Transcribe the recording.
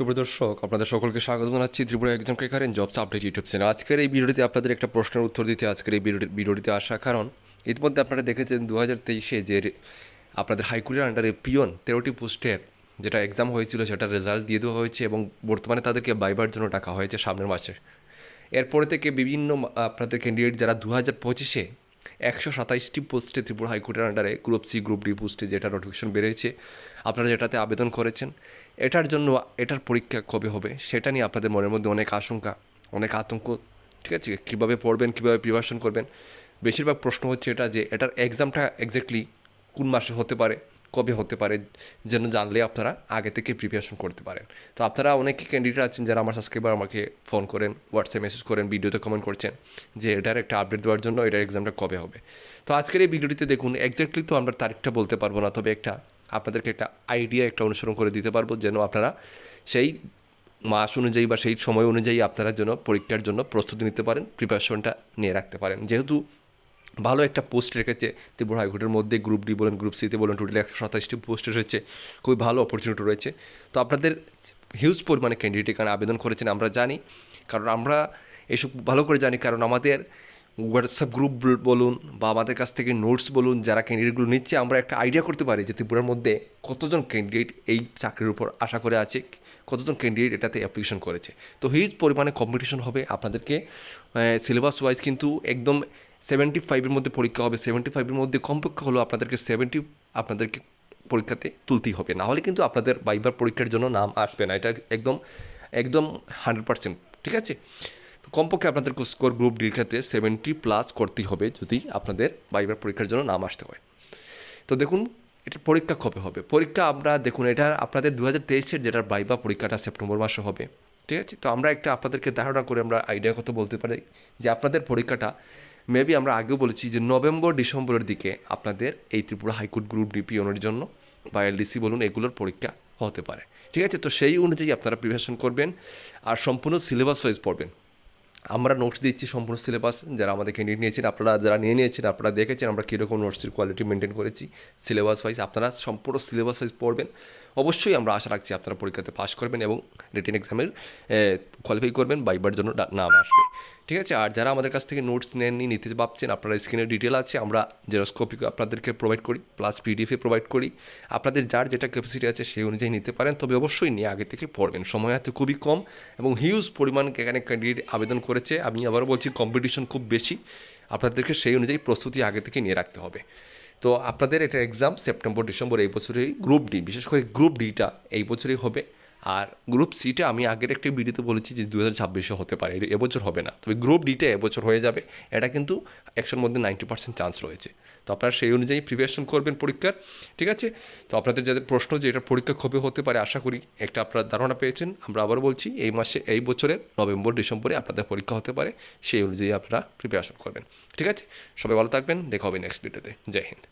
সুপ্রদর্শক, আপনাদের সকলকে স্বাগত জানাচ্ছি। ত্রিপুরা একজন ক্রেকারেন জবস আপডেট ইউটিউব চ্যানেল। আজকের এই ভিডিওটিতে আপনাদের একটা প্রশ্নের উত্তর দিতে আজকের এই ভিডিওটি- ভিডিওটিতে আসা কারণ, ইতিমধ্যে আপনারা দেখেছেন দু হাজার তেইশে যে আপনাদের হাইকোর্টের আন্ডারে পিয়ন তেরোটি পোস্টের যেটা এক্সাম হয়েছিল, সেটার রেজাল্ট দিয়ে দেওয়া হয়েছে এবং বর্তমানে তাদেরকে বাইবার জন্য ডাকা হয়েছে সামনের মাসে। এরপরে থেকে বিভিন্ন আপনাদের ক্যান্ডিডেট যারা দু হাজার পঁচিশে একশো সাতাইশটি পোস্টে ত্রিপুরা হাইকোর্টের আন্ডারে গ্রুপ সি, গ্রুপ ডি পোস্টে যেটা নোটিফিকেশন বেরিয়েছে, আপনারা যেটাতে আবেদন করেছেন, এটার জন্য এটার পরীক্ষা কবে হবে সেটা নিয়ে আপনাদের মনের মধ্যে অনেক আশঙ্কা, অনেক আতঙ্ক, ঠিক আছে? কীভাবে পড়বেন, কীভাবে প্রিপারেশন করবেন? বেশিরভাগ প্রশ্ন হচ্ছে এটা যে এটার এক্সামটা এক্স্যাক্টলি কোন মাসে হতে পারে? কবে হতে পারে, যেন জানলে আপনারা আগে থেকে প্রিপারেশন করতে পারেন। তো আপনারা অনেকে ক্যান্ডিডেট আছেন যারা আমার সাবস্ক্রাইবার আমাকে ফোন করেন হোয়াটসঅ্যাপ মেসেজ করেন ভিডিওতে কমেন্ট করছেন, যে এটার একটা আপডেট দেওয়ার জন্য এটার এক্সামটা কবে হবে। তো আজকের এই ভিডিওটিতে দেখুন এক্স্যাক্টলি তো আমরা তারিখটা বলতে পারব না, তবে একটা আপনাদেরকে একটা আইডিয়া একটা অনুসরণ করে দিতে পারব, যেন আপনারা সেই মাস অনুযায়ী বা সেই সময় অনুযায়ী আপনারা যেন পরীক্ষার জন্য প্রস্তুতি নিতে পারেন প্রিপারেশনটা নিয়ে রাখতে পারেন। যেহেতু ভালো একটা পোস্ট রেখেছে ত্রিপুরা হাইকোর্টের মধ্যে গ্রুপ ডি বলেন গ্রুপ সিতে বলেন টোটাল একশো সাতাশটি পোস্ট রয়েছে খুবই ভালো অপরচুনিটি রয়েছে। তো আপনাদের হিউজ পরিমাণে ক্যান্ডিডেট এখানে আবেদন করেছেন, আমরা জানি। কারণ আমরা এসব ভালো করে জানি, কারণ আমাদের হোয়াটসঅ্যাপ গ্রুপ বলুন বা আমাদের কাছ থেকে নোটস বলুন, যারা ক্যান্ডিডেটগুলো নিচ্ছে, আমরা একটা আইডিয়া করতে পারি যে ত্রিপুরার মধ্যে কতজন ক্যান্ডিডেট এই চাকরির উপর আশা করে আছে, কতজন ক্যান্ডিডেট এটাতে অ্যাপ্লিকেশন করেছে। তো হিউজ পরিমাণে কম্পিটিশন হবে আপনাদেরকে। সিলেবাস ওয়াইজ কিন্তু একদম সেভেন্টি ফাইভের মধ্যে পরীক্ষা হবে সেভেন্টি ফাইভের মধ্যে কমপক্ষে হলো আপনাদেরকে সেভেন্টি আপনাদেরকে পরীক্ষাতে তুলতেই হবে। না হলে কিন্তু আপনাদের বাইবার পরীক্ষার জন্য নাম আসবে না। এটা একদম একদম হান্ড্রেড পার্সেন্ট ঠিক আছে? তো কমপক্ষে আপনাদেরকে স্কোর গ্রুপ ডির ক্ষেত্রে সেভেন্টি প্লাস করতেই হবে যদি আপনাদের বাইবার পরীক্ষার জন্য নাম আসতে হয়। তো দেখুন এটার পরীক্ষা কবে হবে? পরীক্ষা আমরা, দেখুন, এটা আপনাদের দু হাজার তেইশের যেটার বাইবা পরীক্ষাটা সেপ্টেম্বর মাসে হবে, ঠিক আছে? তো আমরা একটা আপনাদেরকে ধারণা করে আমরা আইডিয়া কথা বলতে পারি যে আপনাদের পরীক্ষাটা মেবি আমরা আগেও বলেছি যে নভেম্বর, ডিসেম্বরের দিকে আপনাদের এই ত্রিপুরা হাইকোর্ট গ্রুপ ডিপিওনের জন্য বা এলডিসি বলুন, এগুলোর পরীক্ষা হতে পারে, ঠিক আছে? তো সেই অনুযায়ী আপনারা প্রিপারেশন করবেন আর সম্পূর্ণ সিলেবাস ওয়াইজ পড়বেন। আমরা নোটস দিচ্ছি সম্পূর্ণ সিলেবাস যারা আমাদের ক্যান্ডিডেট নিয়েছেন, আপনারা যারা নিয়ে নিয়েছেন, আপনারা দেখেছেন, আমরা কীরকম নোটসের কোয়ালিটি মেনটেন করেছি সিলেবাস ওয়াইজ আপনারা সম্পূর্ণ সিলেবাস ওয়াইজ পড়বেন। অবশ্যই আমরা আশা রাখছি আপনারা পরীক্ষাতে পাশ করবেন এবং রিটেন এক্সামের কোয়ালিফাই করবেন বাইবার জন্য ডা- নাম আসবে। ঠিক আছে? আর যারা আমাদের কাছ থেকে নোটস নেননি, নিতে ভাবছেন, আপনারা স্ক্রিনের ডিটেল আছে, আমরা জেরোস্কপি আপনাদেরকে প্রোভাইড করি প্লাস পিডিএফে প্রোভাইড করি। আপনাদের যার যেটা ক্যাপাসিটি আছে, সেই অনুযায়ী নিতে পারেন। তবে অবশ্যই নিয়ে আগে থেকে পড়বেন। সময় হাতে খুবই কম এবং হিউজ পরিমাণ এখানে ক্যান্ডিডেট আবেদন করেছে। আমি আবারও বলছি কম্পিটিশন খুব বেশি। আপনাদেরকে সেই অনুযায়ী প্রস্তুতি আগে থেকে নিয়ে রাখতে হবে। তো আপনাদের এটা এক্সাম সেপ্টেম্বর ডিসেম্বর এই বছরেই গ্রুপ ডি বিশেষ করে গ্রুপ ডিটা এই বছরেই হবে। আর গ্রুপ সিটা আমি আগের একটি ভিডিওতে বলেছি যে দু হাজার হতে পারে এবছর হবে না। তবে গ্রুপ ডিটা এবছর হয়ে যাবে, এটা কিন্তু একশোর মধ্যে নাইনটি পার্সেন্ট চান্স রয়েছে। তো আপনারা সেই অনুযায়ী প্রিপারেশন করবেন পরীক্ষার, ঠিক আছে? তো আপনাদের যাদের প্রশ্ন যে এটা পরীক্ষা কবে হতে পারে, আশা করি একটা আপনারা ধারণা পেয়েছেন। আমরা আবার বলছি, এই মাসে, এই বছরের নভেম্বর, ডিসেম্বরে আপনাদের পরীক্ষা হতে পারে, সেই অনুযায়ী আপনারা প্রিপারেশন করবেন, ঠিক আছে? সবাই ভালো থাকবেন, দেখা হবে নেক্সট ভিডিওতে জয় হিন্দ।